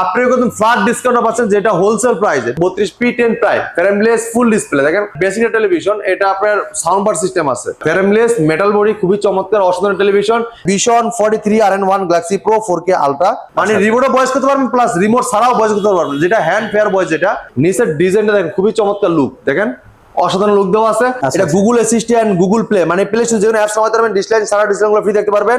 আপনি কিন্তু flat discount পাচ্ছেন যেটা হোলসেল প্রাইসে বত্রিশ P ten price frameless full display দেখেন বেসিক টেলিভিশন এটা আপনার সাউন্ড বার সিস্টেম আছে। ফ্রেমলেস মেটাল বডি খুবই চমৎকার অসাধারণ television Vision forty three R N one galaxy pro four K ultra মানে রিমোটও বয়স করতে পারবেন প্লাস রিমোট ছাড়াও বয়স করতে পারবেন। যেটা হ্যান্ড ফেয়ার বয়স যেটা নিচের ডিজাইনটা দেখেন খুবই চমৎকার লুক দেখেন অসাধারণ লুক দেওয়া আছে। এটা গুগল অ্যাসিস্ট্যান্ট গুগল প্লে মানে প্লে স্টোর যেগুলো অ্যাপস নামাতে পারবেন ডিসলাইন সারা ডিসলাইনগুলো ফ্রি দেখতে পারবেন।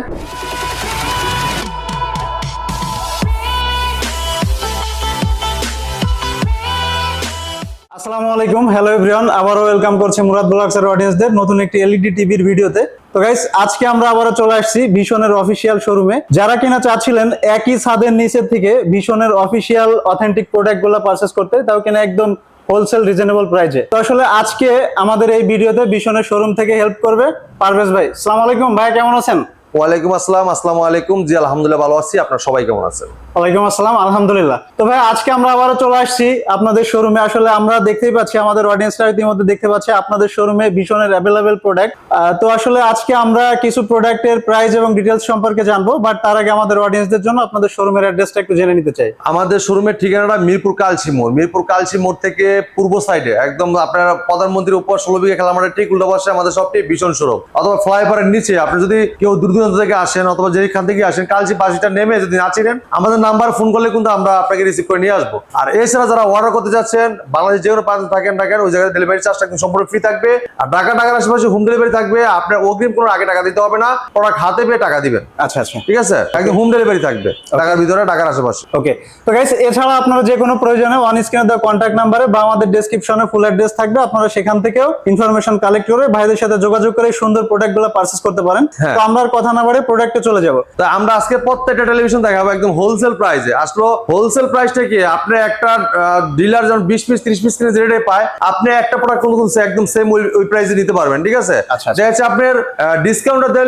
আসসালামু আলাইকুম। হ্যালো এভরিওয়ান আবারও ওয়েলকাম করছি মুরাদ ব্লগসের অডিয়েন্সদের নতুন একটি এলইডি টিভির ভিডিওতে। তো গাইস আজকে আমরা আবারও চলে আসছি ভীষণের অফিসিয়াল শোরুমে যারা কিনা চাচ্ছিলেন একই ছাদের নিচের থেকে ভীষণের অফিসিয়াল অথেন্টিক প্রোডাক্টগুলো পারচেস করতে, তাও কিনা একদম হোলসেল রিজনেবল প্রাইজে তো আসলে আজকে আমাদের এই ভিডিওতে ভীষণের শোরুম থেকে হেল্প করবে পারভেজ ভাই। সালাম আলাইকুম, ভাই কেমন আছেন? ওয়ালাইকুম আসসালাম আসসালামু আলাইকুম। জি আলহামদুলিল্লাহ ভালো আছি। আপনার সবাই কেমন আছেন? ওয়ালাইকুম আসসালাম আলহামদুলিল্লাহ। তো ভাই আজকে আমরা আবারও চলে আসছি আপনাদের শোরুমে আসলে আমরা দেখতেই পাচ্ছি আমাদের অডিয়েন্সরা ইতিমধ্যে দেখতে পাচ্ছে আপনাদের শোরুমে ভীষণের অ্যাভেলেবেল প্রোডাক্ট তো আসলে আজকে আমরা কিছু প্রোডাক্টের প্রাইস এবং ডিটেলস সম্পর্কে জানব বাট তার আগে আমাদের অডিয়েন্সদের জন্য আপনাদের শোরুমের অ্যাড্রেসটা একটু জেনে নিতে চাই। আমাদের শোরুমের ঠিকানাটা মিরপুর কালসি মোড়। মিরপুর কালসি মোড় থেকে পূর্ব সাইডে একদম আপনার প্রধানমন্ত্রীর উপর ষোলো বিঘা খেলা ঠিক উল্টো পাশে আমাদের সবটি ভীষণ শোরুম অথবা ফ্লাইওভারের নিচে আপনি যদি কেউ দূর দূরান্ত থেকে আসেন অথবা যেখান থেকে আসেন কালসি বাসিটা নেমে যদি না চিনেন আমাদের নাম্বার ফোন করলে কিন্তু আমরা আপনাকে রিসিভ করে নিয়ে আসব। আর এছাড়া যারা অর্ডার করতে যাচ্ছেন বাংলাদেশ যে কোনো প্রান্তে থাকেন থাকেন ওই জায়গায় ডেলিভারি চার্জটা একদম সম্পূর্ণ ফ্রি থাকবে। আর ঢাকা টাকার আশেপাশে হোম ডেলিভারি থাকবে। আপনার অগ্রিম কোনো আগে টাকা দিতে হবে না। প্রোডাক্ট হাতে পেয়ে টাকা দিবেন। আচ্ছা আচ্ছা। ঠিক আছে? একদম হোম ডেলিভারি থাকবে। টাকার ভিতরে টাকার আশেপাশে। ওকে তো গাইস এছাড়া আপনারা যে কোনো প্রয়োজনে ওয়ান স্ক্রিনে দেওয়া কন্ট্যাক্ট নাম্বারে বা আমাদের ডেসক্রিপশনে ফুল অ্যাড্রেস থাকবে। আপনারা সেখান থেকেও ইনফরমেশন কালেক্ট করে ভাইদের সাথে যোগাযোগ করে সুন্দর প্রোডাক্টগুলো পারচেজ করতে পারেন। হ্যাঁ। তো আমরা কথা না বাড়ে প্রোডাক্টে চলে যাব। তা আমরা আজকে প্রত্যেকটা টেলিভিশন দেখাবো একদম হোলসেল প্রাইসে আসলো হোলসেল প্রাইসটা কি? আপনি একটা ডিলার বিশ পিস ত্রিশ পিস কিনে যে রেটে পায় আপনি একটা প্রোডাক্ট কোনো একদম সেম ওই প্রাইসে নিতে পারবেন ঠিক আছে? আচ্ছা, আচ্ছা। দেখা যাচ্ছে আপনার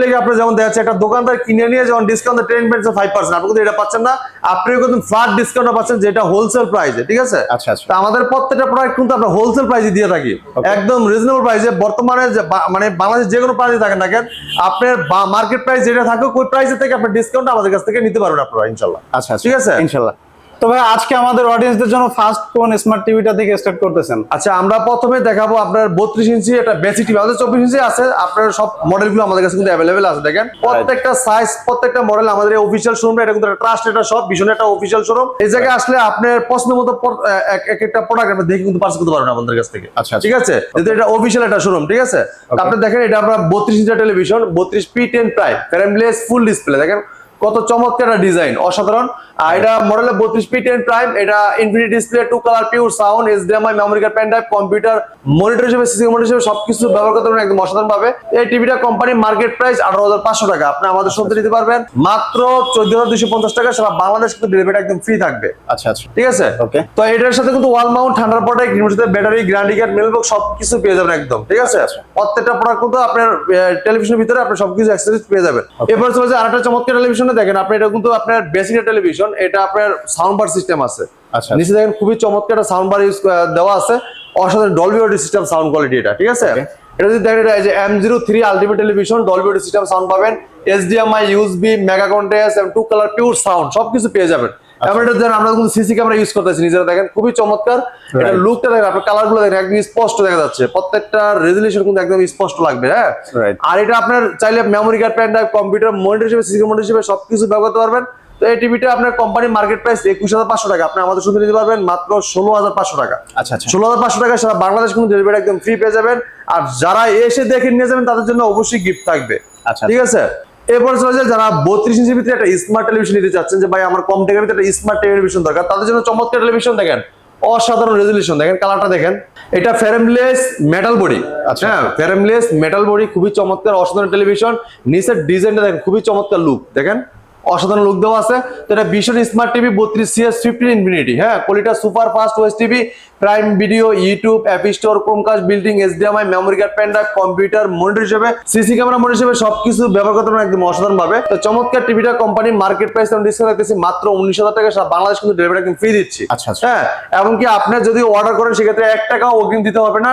লেগে আপনার যেমন দেখা যাচ্ছে একটা দোকানদার কিনে নিয়ে discount ten percent five percent আপনি কিন্তু এটা পাচ্ছেন না। আপনিও কিন্তু ফ্ল্যাট ডিসকাউন্ট পাচ্ছেন যেটা হোলসেল প্রাইসে ঠিক আছে? আচ্ছা, আচ্ছা। তা আমাদের প্রত্যেকটা প্রোডাক্ট কিন্তু আমরা হোলসেল প্রাইসে দিয়ে থাকি। একদম রিজনেবল প্রাইসে বর্তমানে মানে বাংলাদেশ যে কোনো প্রাইসে থাকেন না কেন আপনার মার্কেট প্রাইস যেটা থাকুক ওই প্রাইসের থেকে আপনার ডিসকাউন্ট আমাদের কাছ থেকে নিতে পারবেন আপনারা ইনশাল্লাহ আচ্ছা আচ্ছা। ঠিক আছে? ইনশাল্লাহ তো ভাই আজকে আমাদের অডিয়েন্সদের জন্য ফার্স্ট কোন স্মার্ট টিভিটা থেকে স্টার্ট করতেছেন? আচ্ছা আমরা প্রথমে দেখাবো আপনার বত্রিশ ইঞ্চি একটা বেসিক টিভি আমাদের চব্বিশ ইঞ্চি আছে আপনার সব মডেলগুলো আমাদের কাছে কিন্তু অ্যাভেলেবেল আছে দেখেন। প্রত্যেকটা সাইজ প্রত্যেকটা মডেল আমাদের অফিসিয়াল শোরুম এটা কিন্তু ট্রাস্ট এটা সব ভীষণ একটা অফিসিয়াল শোরুম এই জায়গায় আসলে আপনার পছন্দ মতো এক এক একটা প্রোডাক্ট আপনি দেখে কিন্তু করতে পারবেন আমাদের কাছ থেকে। আচ্ছা, আচ্ছা। ঠিক আছে? যেহেতু এটা অফিসিয়াল একটা শোরুম ঠিক আছে? আপনি দেখেন এটা আমরা বত্রিশ ইঞ্চি টেলিভিশন বত্রিশ P ten prime frameless full display দেখেন? কত চমৎকার একটা ডিজাইন অসাধারণ। আর এটা মডেল বত্রিশ পি টেন প্রাইম এটা infinity display two colour pure sound HDMI memory card pen drive computer monitor হিসেবে সিসি মনিটর হিসেবে সবকিছু ব্যবহার করতে পারবেন একদম অসাধারণ ভাবে। এই টিভিটা কোম্পানি মার্কেট প্রাইস আঠারো হাজার পাঁচশো টাকা। আপনি আমাদের সাথে নিতে পারবেন। মাত্র চোদ্দ হাজার দুশো পঞ্চাশ টাকা সারা বাংলাদেশ কিন্তু ডেলিভারি একদম ফ্রি থাকবে। আচ্ছা আচ্ছা। ঠিক আছে? Okay. তো এটার সাথে কিন্তু ওয়াল মাউন্ট ঠান্ডার প্রোডাক্ট সাথে ব্যাটারি গ্যারান্টি কার্ড মেলবক্স সবকিছু পেয়ে যাবেন একদম। ঠিক আছে? প্রত্যেকটা প্রোডাক্ট কিন্তু আপনার টেলিভিশনের ভিতরে আপনি সবকিছু অ্যাক্সেসরিজ পেয়ে যাবেন। এরপর চলে যায় আরেকটা চমৎকার টেলিভিশনে দেখেন আপনি এটা কিন্তু আপনার বেসিক টেলিভিশন এটা আপনার সাউন্ড বার সিস্টেম আছে। আচ্ছা। নিচে দেখেন খুবই চমৎকার একটা সাউন্ড বার ইউজ দেওয়া আছে। অসাধারণ Dolby audio system sound quality এটা ঠিক আছে? এটা যদি দেখেন যে M zero three ultimate television Dolby audio system sound পাবেন। এইচডিএমআই ইউএসবি মেগা কন্টেস এবং টু কালার পিওর সাউন্ড সবকিছু পেয়ে যাবেন। আচ্ছা। এমন এটা দেখেন আমরা কিন্তু সিসি ক্যামেরা ইউজ করতেছি নিজেরা দেখেন খুবই চমৎকার। এটা লুকটা দেখেন আপনার কালারগুলো দেখেন একদম স্পষ্ট দেখা যাচ্ছে। প্রত্যেকটা রেজলিউশন কিন্তু একদম স্পষ্ট লাগবে হ্যাঁ? আর এটা আপনার চাইলে memory card pen drive computer monitor হিসেবে সিসি মনিটর হিসেবে সবকিছু ব্যবহার করতে পারবেন। এই টিভিটা আপনার কোম্পানি মার্কেট প্রাইস একুশ হাজার পাঁচশো টাকা। আপনি আমাদের শুধু নিতে পারবেন মাত্র ষোলো হাজার পাঁচশো টাকা। আচ্ছা আচ্ছা। ষোলো হাজার পাঁচশো টাকা সারা বাংলাদেশ কিন্তু ডেলিভারি একদম ফ্রি পেয়ে যাবেন। আর যারা এসে দেখে নিয়ে যাবেন তাদের জন্য অবশ্যই গিফট থাকবে। আচ্ছা। ঠিক আছে? এরপর চলে যায় যারা বত্রিশ ইঞ্চির ভিতরে একটা স্মার্ট টেলিভিশন নিতে চাচ্ছেন যে ভাই আমার কম টাকার ভিতরে একটা স্মার্ট টেলিভিশন দরকার তাদের জন্য চমৎকার টেলিভিশন দেখেন। অসাধারণ রেজলিউশন দেখেন কালারটা দেখেন। এটা ফেরেমলেস মেটাল বডি আচ্ছা। হ্যাঁ ফেরেমলেস মেটাল বডি খুবই চমৎকার অসাধারণ টেলিভিশন নিচের ডিজাইনটা দেখেন খুবই চমৎকার লুক দেখেন। অসাধারণ লুক দেওয়া আছে। তো এটা ভীষণ স্মার্ট টিভি বত্রিশ সিএস ফিফটিন ইনফিনিটি হ্যাঁ? কোয়ালিটা super fast OS TV prime video YouTube app store Chromecast built in HDMI memory card pen drive computer monitor হিসেবে সিসি ক্যামেরা মনিটর হিসেবে সবকিছু ব্যবহার করতে পারবেন একদম অসাধারণ ভাবে। তো চমৎকার টিভিটা কোম্পানি মার্কেট প্রাইস আমি ডিসকাউন্ট রাখতেছি মাত্র উনিশ হাজার টাকা বাংলাদেশ কিন্তু ডেলিভারি একদম ফ্রি দিচ্ছি। আচ্ছা, আচ্ছা। হ্যাঁ এমনকি আপনি যদি অর্ডার করেন সেক্ষেত্রে এক টাকা অগ্রিম দিতে হবে না।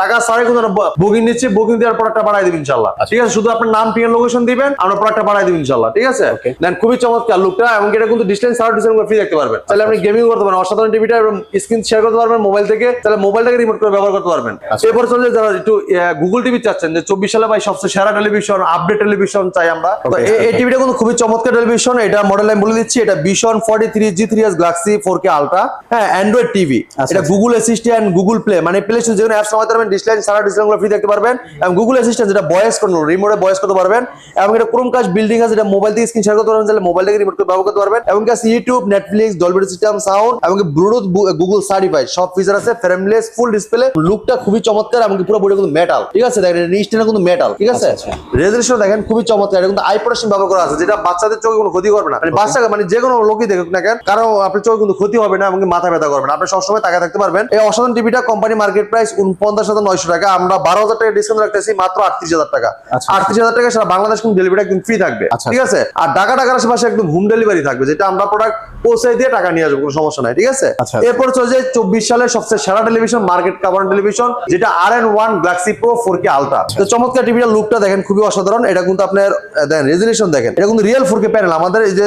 টাকা ছাড়াই কিন্তু বুকিং নিচ্ছি বুকিং দেওয়ার প্রোডাক্টটা বাড়াই দিবেন ইনশাল্লাহ ঠিক আছে শুধু আপনার নাম পিএন লোকেশন দিবেন আমরা প্রোডাক্টটা বাড়াই দিবেন ইনশাল্লাহ ঠিক আছে. দেন খুবই চমৎকার লুকটা এবং এটা কিন্তু ডিস্টেন্স সারা ফ্রি দেখতে পারবেন। তাহলে আপনি গেমিং করতে পারেন অসাধারণ টিভিটা এবং স্ক্রিন শেয়ার করতে পারবেন মোবাইল থেকে তাহলে মোবাইলটাকে রিমোট করে ব্যবহার করতে পারবেন। এরপর চলে যারা একটু গুগল টিভি চাচ্ছেন যে চব্বিশ সালে ভাই সবচেয়ে সেরা টেলিভিশন আপডেট টেলিভিশন চাই আমরা। তো এই- টিভিটা কিন্তু খুবই চমৎকার টেলিভিশন এটা মডেল আমি বলে দিচ্ছি এটা Vision forty three G three S galaxy four K ultra হ্যাঁ অ্যান্ড্রয়েড টিভি আচ্ছা, এটা আচ্ছা। গুগল অ্যাসিস্ট্যান্ট গুগল প্লে মানে প্লে স্টোর যেখানে অ্যাপস নামাতে পারবেন ডিসলাইন সারা গুলো ফ্রি দেখতে পারবেন। এবং গুগল অ্যাসিস্ট্যান্ট যেটা ভয়েস কন্ট্রোল রিমোটে ভয়েস করতে পারবেন। এবং এটা ক্রোমকাস্ট বিল্ডিং আছে যেটা মোবাইল থেকে স্ক্রিন শেয়ার করতে পারবেন তাহলে মোবাইল থেকে রিমোট করে ব্যবহার করতে পারবেন। এবং কাছে YouTube Netflix Dolby system sound এবং ব্লুটুথ গুগল সার্টিফাইড সব ফিচার আছে ফ্রেমলেস ফুল ডিসপ্লে লুকটা খুবই চমৎকার এবং পুরো বডি কিন্তু মেটাল ঠিক আছে? দেখেন রিস্টেনা কিন্তু মেটাল ঠিক আছে? আচ্ছা, রেজলিউশন দেখেন খুবই চমৎকার। এটা কিন্তু আই প্রোটেকশন ব্যবহার করা আছে যেটা বাচ্চাদের চোখে কোনো ক্ষতি করবে না। মানে বাচ্চা মানে যে কোনো লোকই দেখুক না কেন কারণ আপনার চোখে কিন্তু ক্ষতি হবে না এবং মাথা ব্যথা করবে না। আপনি সবসময় তাকায় থাকতে পারবেন। এই অসাধারণ টিভিটা কোম্পানি মার্কেট প্রাইস উনপঞ্চাশ হাজার নয়শো টাকা। আমরা বারো হাজার টাকা ডিসকাউন্ট রাখতেছি মাত্র আটত্রিশ হাজার টাকা। আচ্ছা। আটত্রিশ হাজার টাকা সারা বাংলাদেশ কিন্তু ডেলিভারি একদম ফ্রি থাকবে। আচ্ছা, ঠিক আছে? আর ঢাকা টাকার আশেপাশে একদম হোম ডেলিভারি থাকবে যেটা আমরা প্রোডাক্ট পৌঁছে দিয়ে টাকা নিয়ে আসব কোনো সমস্যা নাই ঠিক আছে? আচ্ছা। এরপর চলে যায় চব্বিশ সালের সবচেয়ে সেরা টেলিভিশন মার্কেট কাভার টেলিভিশন যেটা R N one galaxy pro four K ultra তো চমৎকার টিভিটার লুকটা দেখেন খুবই অসাধারণ। এটা কিন্তু আপনার দেখেন রেজলিউশন দেখেন। এটা কিন্তু রিয়েল ফোর কে প্যানেল আমাদের এই যে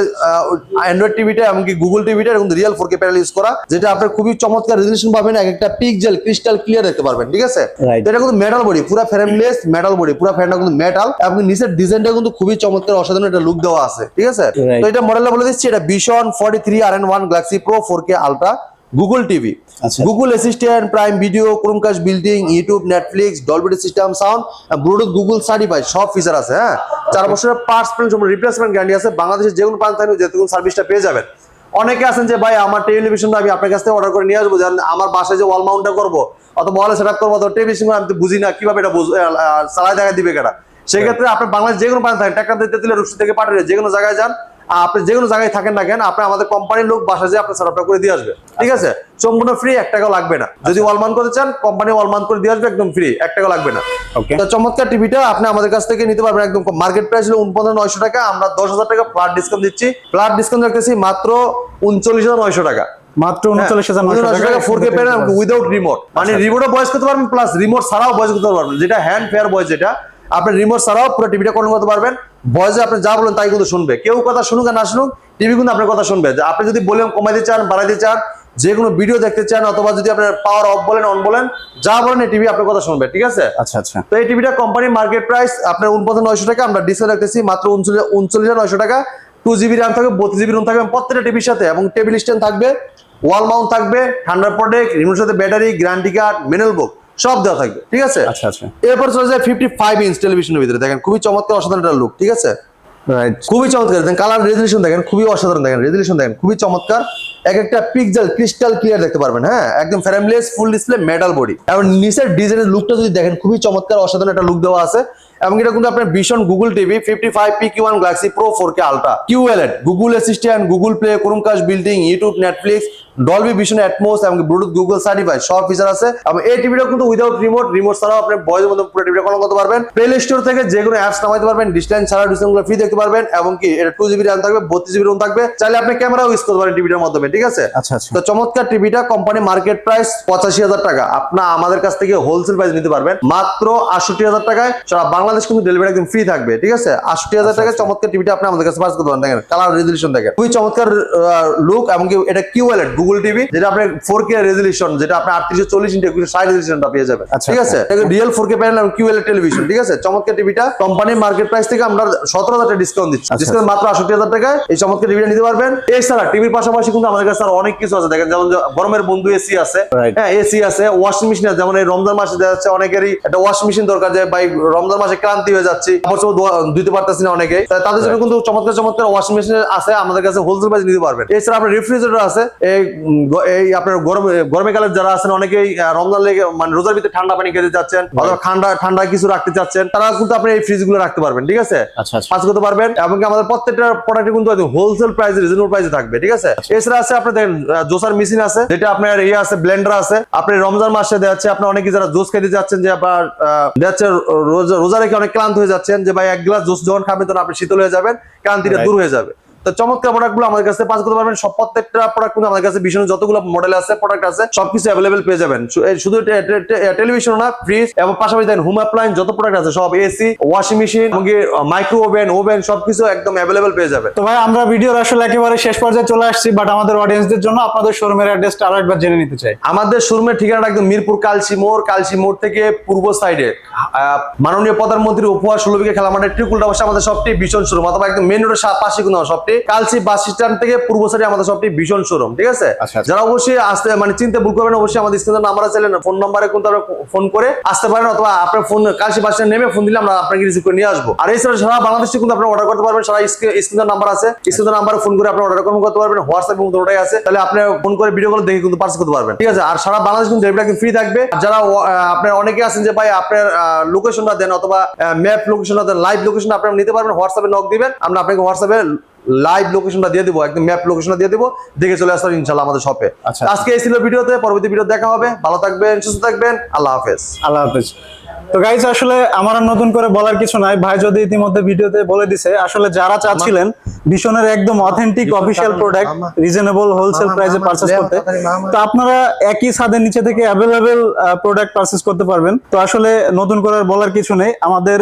অ্যান্ড্রয়েড টিভিটা এমনকি গুগল টিভিটা কিন্তু real four K panel use করা যেটা আপনার খুবই চমৎকার রেজলিউশন পাবেন। এক একটা পিক্সেল ক্রিস্টাল ক্লিয়ার দেখতে পারবেন ঠিক আছে? তো এটা কিন্তু মেটাল বডি পুরো ফ্রেমলেস মেটাল বডি পুরো ফ্যানটা কিন্তু মেটাল এবং নিচের ডিজাইনটা কিন্তু খুবই চমৎকার অসাধারণ একটা লুক দেওয়া আছে ঠিক আছে? তো এটা মডেলটা বলে দিচ্ছি এটা Vision forty three R N one galaxy pro four K ultra Google TV. Google assistant prime video Chromecast built in YouTube Netflix Dolby system sound Bluetooth Google certified সব ফিচার আছে হ্যাঁ? চার বছরের পার্টস পেন রিপ্লেসমেন্ট গ্যারান্টি আছে। বাংলাদেশের যে কোনো প্রান্ত যে কোনো সার্ভিসটা পেয়ে যাবেন। অনেকে আছেন যে ভাই আমার টেলিভিশনটা আমি আপনার কাছ থেকে অর্ডার করে নিয়ে আসব। যেন আমার বাসায় যে ওয়াল মাউন্টটা করব অথবা ওয়ালে সেট আপ করব অথবা টেলিভিশন আমি তো বুঝি না কীভাবে এটা চালায় দেখা দিবে কেটা? সেক্ষেত্রে আপনার বাংলাদেশ যে কোনো প্রান্ত থাকেন টাকা দিতে দিলে রুশি থেকে পাঠিয়ে যে কোনো জায়গায় যান। আপনি যে কোনো জায়গায় থাকেন না কেন আপনি আমাদের কোম্পানির লোক বাসা যে আপনার সেট করে দিয়ে আসবে। ঠিক আছে? সম্পূর্ণ ফ্রি এক টাকাও লাগবে না। যদি ওয়াল মাউন্ট করতে চান কোম্পানি ওয়াল মাউন্ট করে দিয়ে আসবে একদম ফ্রি এক টাকাও লাগবে না। তো চমৎকার টিভিটা আপনি আমাদের কাছ থেকে নিতে পারবেন একদম মার্কেট প্রাইস হলো উনপঞ্চাশ নয়শো টাকা আমরা দশ হাজার টাকা ফ্ল্যাট ডিসকাউন্ট দিচ্ছি। ফ্ল্যাট ডিসকাউন্ট রাখতেছি মাত্র উনচল্লিশ হাজার নয়শো টাকা। মাত্র উনচল্লিশ হাজার টাকা। ফোর কে উইদাউট রিমোট মানে রিমোটও বয়স করতে পারবেন প্লাস রিমোট ছাড়াও বয়স করতে পারবেন। যেটা হ্যান্ড ফেয়ার বয়স যেটা আপনি রিমোট ছাড়াও পুরো টিভিটা কন্ট্রোল করতে পারবেন। বয়সে আপনি যা বলেন তাই কিন্তু শুনবে। কেউ কথা শুনুক আর না শুনুক টিভি কিন্তু আপনার কথা শুনবে। যে আপনি যদি বলেন কমাইতে চান বাড়াইতে চান যে কোনো ভিডিও দেখতে চান অথবা যদি আপনার পাওয়ার অফ বলেন অন বলেন যা বলেন এই টিভি আপনার কথা শুনবে ঠিক আছে? আচ্ছা আচ্ছা। তো এই টিভিটা কোম্পানির মার্কেট প্রাইস আপনার উনপঞ্চাশ নয়শো টাকা আমরা ডিসকাউন্ট রাখতেছি মাত্র উনচল্লিশ উনচল্লিশ নয়শো টাকা। টু জিবি র্যাম থাকবে বত্রিশ জিবি রুম থাকবে প্রত্যেকটা টিভির সাথে এবং টেবিল স্ট্যান্ড থাকবে ওয়াল মাউন্ট থাকবে ঠান্ডার প্রোডাক্ট রিমোট সাথে battery guarantee card manual book সব দেওয়া থাকবে ঠিক আছে? আচ্ছা আচ্ছা। এরপর চলে যায় ফিফটি ফাইভ ইঞ্চ টেলিভিশনের ভিতরে দেখেন খুবই চমৎকার অসাধারণ একটা লুক ঠিক আছে? খুবই চমৎকার দেখেন কালার রেজলিউশন দেখেন খুবই অসাধারণ দেখেন রেজলিউশন দেখেন খুবই চমৎকার। এক একটা পিক্সেল ক্রিস্টাল ক্লিয়ার দেখতে পারবেন হ্যাঁ? একদম ফ্যামিলিয়াস ফুল ডিসপ্লে মেটাল বডি এবং নিচের ডিজাইনের লুকটা যদি দেখেন খুবই চমৎকার অসাধারণ একটা লুক দেওয়া আছে। এবং এটা কিন্তু আপনার Vision Google TV fifty five P Q one galaxy pro four K ultra QLED Google assistant Google play Chromecast built in YouTube Netflix Dolby Vision Atmos এবং ব্লুটুথ গুগল সার্টিফাই সব ফিচার আছে। এবং এই টিভিটা কিন্তু উইদাউট রিমোট রিমোট ছাড়াও আপনি বয়ের মধ্যে পুরো টিভিটা কল করতে পারবেন। প্লে স্টোর থেকে যে কোনো অ্যাপস নামাইতে পারবেন ডিসটেন্স ছাড়া ডিসটেন্সগুলো ফ্রি দেখতে পারবেন এবং কি এটা টু জিবি র্যাম থাকবে বত্রিশ জিবি রুম থাকবে। চাইলে আপনি ক্যামেরাও ইউজ করতে পারেন টিভিটার মাধ্যমে ঠিক আছে? আচ্ছা আচ্ছা। তো চমৎকার টিভিটা কোম্পানি মার্কেট প্রাইস পঁচাশি হাজার টাকা। আপনার আমাদের কাছ থেকে হোলসেল প্রাইস নিতে পারবেন। মাত্র আটষট্টি হাজার টাকায়। সারা বাংলাদেশ কিন্তু ডেলিভারি একদম ফ্রি থাকবে ঠিক আছে? আটষট্টি হাজার টাকায় চমৎকার টিভিটা আপনি আমাদের কাছে পার্স করতে পারেন। দেখেন কালার রেজলিউশন দেখেন। খুবই চমৎকার লুক এবং এটা কিউএলএড গুগল টিভি যেটা আপনি ফোর কে রেজলিউশন যেটা আপনি আটত্রিশশো চল্লিশ ইন্টু একশো ষাট রেজলিউশনটা পেয়ে যাবেন আচ্ছা, ঠিক আছে? রিয়েল ফোর কে প্যানেল এবং কিউএলএড টেলিভিশন ঠিক আছে? চমৎকার টিভিটা কোম্পানির মার্কেট প্রাইস থেকে আমরা সতেরো হাজার টাকা ডিসকাউন্ট দিচ্ছি। আচ্ছা, ডিসকাউন্ট মাত্র আটষট্টি হাজার টাকায় এই চমৎকার টিভিটা নিতে পারবেন। এছাড়া টিভির পাশাপাশি কিন্তু আমাদের কাছে আর অনেক কিছু আছে। দেখেন যেমন গরমের বন্ধু এসি আছে হ্যাঁ এসি আছে ওয়াশিং মেশিন আছে যেমন এই রমজান মাসে দেখা যাচ্ছে অনেকেরই একটা ওয়াশিং মেশিন দরকার যায় ভাই রমজান মাসে মাসে ক্লান্তি হয়ে যাচ্ছি। অবশ্য দিতে পারতেছি না অনেকেই তাই তাদের জন্য কিন্তু চমৎকার চমৎকার ওয়াশিং মেশিন আছে। আমাদের কাছে হোলসেল প্রাইস নিতে পারবেন। এছাড়া আপনার রেফ্রিজারেটর আছে। এই আপনার গরম গরমে কালের যারা আছেন অনেকেই রমজান লেগে মানে রোজার ভিতরে ঠান্ডা পানি খেতে চাচ্ছেন অথবা ঠান্ডা ঠান্ডা কিছু রাখতে চাচ্ছেন তারা কিন্তু আপনি এই ফ্রিজগুলো রাখতে পারবেন ঠিক আছে? আচ্ছা আচ্ছা। কাজ করতে পারবেন এবং আমাদের প্রত্যেকটা প্রোডাক্ট কিন্তু হোলসেল প্রাইস রিজনেবল প্রাইসে থাকবে ঠিক আছে? এছাড়া আছে আপনার দেখেন জোসার মেশিন আছে যেটা আপনার ইয়ে আছে ব্লেন্ডার আছে। আপনি রমজান মাসে দেখা যাচ্ছে আপনি অনেকে যারা জুস খেতে যাচ্ছেন যে আপনার আহ, রোজা রোজা রেখে অনেক ক্লান্ত হয়ে যাচ্ছেন যে ভাই এক গ্লাস জুস যখন খাবেন তখন আপনি শীতল হয়ে যাবেন ক্লান্তিটা দূর হয়ে যাবে। তো চমৎকার প্রোডাক্টগুলো আমাদের কাছে পাস করতে পারবেন। সব প্রত্যেকটা প্রোডাক্ট কিন্তু আমাদের কাছে ভীষণ যতগুলো মডেল আছে প্রোডাক্ট আছে সবকিছু অ্যাভেলেবেল পেয়ে যাবেন। শুধু টেলিভিশন না ফ্রিজ এবং পাশাপাশি দেন হোম অ্যাপ্লায়েন্স যত প্রোডাক্ট আছে সব AC washing machine micro oven oven সবকিছু একদম অ্যাভেলেবেল পেয়ে যাবেন। তো ভাই আমরা ভিডিওর আসলে একেবারে শেষ পর্যায়ে চলে আসছি বাট আমাদের অডিয়েন্সদের জন্য আপনাদের শোরুমের অ্যাড্রেসটা আরও একবার জেনে নিতে চাই। আমাদের শোরুমের ঠিকানাটা একদম মিরপুর কালসি মোড় কালসি মোড় থেকে পূর্ব সাইডে মাননীয় প্রধানমন্ত্রীর উপহার ষোলো বিঘা খেলা মাঠের ট্রিকুলটা বসে আমাদের সবটি ভীষণ শোরুম অথবা একদম মেন রোডের পাশে কোনো সবটি কালসি বাস স্ট্যান্ড থেকে পূর্ব সাইডে আমাদের সবটি ভীষণ শোরুম ঠিক আছে? আচ্ছা, আচ্ছা। যারা অবশ্যই আসতে মানে চিন্তা ভুল করবেন অবশ্যই আমাদের স্ক্রিনের নাম্বার আছে ফোন নাম্বারে কিন্তু ফোন করে আসতে পারেন অথবা আপনার ফোন কালসি বাস স্ট্যান্ড নেমে ফোন দিলে আমরা আপনাকে রিসিভ করে নিয়ে আসব। আর এছাড়া সারা বাংলাদেশে কিন্তু আপনি অর্ডার করতে পারবেন সারা স্ক্রিনের নাম্বার আছে। স্ক্রিনের নাম্বারে ফোন করে আপনি অর্ডার করতে পারবেন হোয়াটসঅ্যাপ এবং দুটোটাই আছে। তাহলে আপনি ফোন করে ভিডিও কল দেখে কিন্তু পার্সেল করতে পারবেন ঠিক আছে? আর সারা বাংলাদেশ কিন্তু ডেলিভারি ফ্রি থাকবে। আর যারা আপনার অনেকে আছেন যে ভাই আপনার লোকেশনটা দেন অথবা ম্যাপ লোকেশনটা দেন লাইভ লোকেশন আপনারা নিতে পারবেন হোয়াটসঅ্যাপে নক দিবেন আমরা আপনাকে হোয়াটসঅ্যাপে লাইভ লোকেশনটা দিয়ে দিব একদম ম্যাপ লোকেশনটা দিয়ে দিব দেখে চলে আসতে ইনশাল্লাহ আমাদের শপে আচ্ছা। আজকে এই ছিল ভিডিওতে পরবর্তী ভিডিও দেখা হবে। ভালো থাকবেন সুস্থ থাকবেন আল্লাহ হাফেজ। আল্লাহ হাফেজ। তো গাইজ আসলে আমার আর নতুন করে বলার কিছু নাই। ভাই যদি ইতিমধ্যে ভিডিওতে বলে দিছে আসলে যারা চাচ্ছিলেন ভীষণের একদম authentic official product. Reasonable wholesale প্রাইসে মামা, পারচেস করতে। তো আপনারা একই ছাদের নিচে থেকে অ্যাভেলেবেল প্রোডাক্ট পারচেস করতে পারবেন। তো আসলে নতুন করে বলার কিছু নেই। আমাদের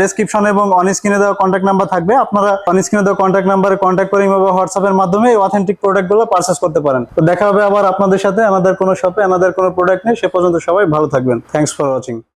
ডেসক্রিপশন এবং অন স্ক্রিনে দেওয়া কন্ট্যাক্ট নাম্বার থাকবে। আপনারা অন স্ক্রিনে দেওয়া কন্ট্যাক্ট নাম্বারে কন্ট্যাক্ট করে কিংবা হোয়াটসঅ্যাপের মাধ্যমে এই অথেন্টিক প্রোডাক্টগুলো পারচেস করতে পারেন। তো দেখা হবে আবার আপনাদের সাথে আমাদের কোনো শপে আমাদের কোনো প্রোডাক্ট নেই সে পর্যন্ত সবাই ভালো থাকবেন। Thanks for watching